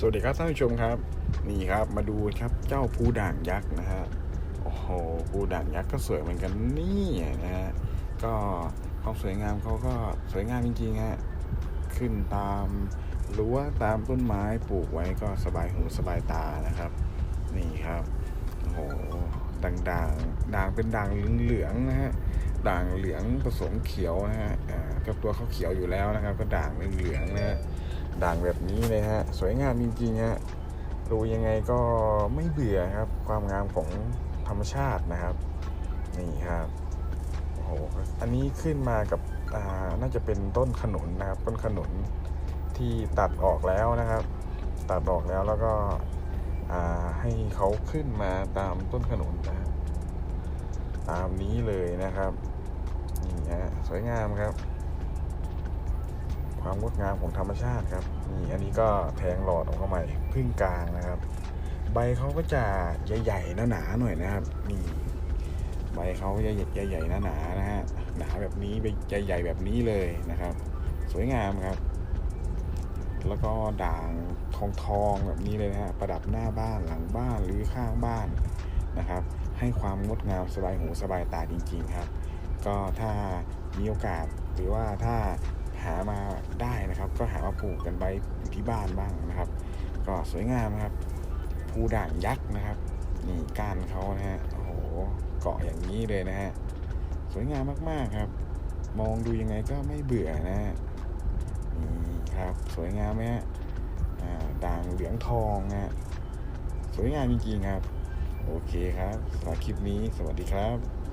สวัสดีครับท่านผู้ชมครับ นี่ครับมาดูครับเจ้าภูด่างยักษ์นะฮะโอ้โหภูด่างยักษ์ก็สวยเหมือนกันนี่นะฮะก็ความสวยงามเขาก็สวยงามจริงๆฮะขึ้นตามรั้วตามต้นไม้ปลูกไว้ก็สบายหูสบายตานะครับ นี่ครับโอ้โหด่างด่างด่างเป็นด่างเหลืองๆนะฮะด่างเหลืองผสมเขียวนะฮะอ่าก็ตัวเขาเขียวอยู่แล้วนะครับ ก็ด่างเหลืองๆนะฮะ ด่างแบบนี้เลยฮะ สวยงามจริงๆฮะดูยังไงก็ไม่เบื่อครับ ความงามของธรรมชาตินะครับ นี่ครับโอ้โหอันนี้ขึ้นมากับอ่าน่าจะเป็นต้นขนุนนะครับ ต้นขนุนที่ตัดออกแล้วนะครับ ตัดออกแล้วแล้วก็ให้เขาขึ้นมาตามต้นขนุนนะ ตามนี้เลยนะครับนี่ฮะสวยงามครับ ความงดงามของธรรมชาติครับนี่อันนี้ก็แทงหลอดออกมาใหม่พึ่งกลางนะครับ ใบเขาก็จะใหญ่ๆหนาๆหน่อยนะครับนี่ใบเขาจะใหญ่ๆหนาๆนะฮะหนาแบบนี้ใบใหญ่ๆแบบนี้เลยนะครับ สวยงามครับ แล้วก็ด่างทองทองแบบนี้เลยนะฮะประดับหน้าบ้านหลังบ้านหรือข้างบ้านนะครับ ให้ความงดงามสบายหูสบายตาจริง ๆครับ ก็ถ้ามีโอกาสหรือว่าถ้า หามาได้นะครับ ก็หามาปลูกกันไปอยู่ที่บ้านบ้างนะครับ ก็สวยงามครับภูด่างยักษ์นะครับนี่ก้านเขานะฮะโอ้โหเกาะอย่างนี้เลยนะฮะสวยงามมากๆครับ มองดูยังไงก็ไม่เบื่อนะฮะนี่ครับสวยงามไหมฮะด่างเหลืองทองนะฮะสวยงามจริงๆครับ โอเคครับสำหรับคลิปนี้สวัสดีครับ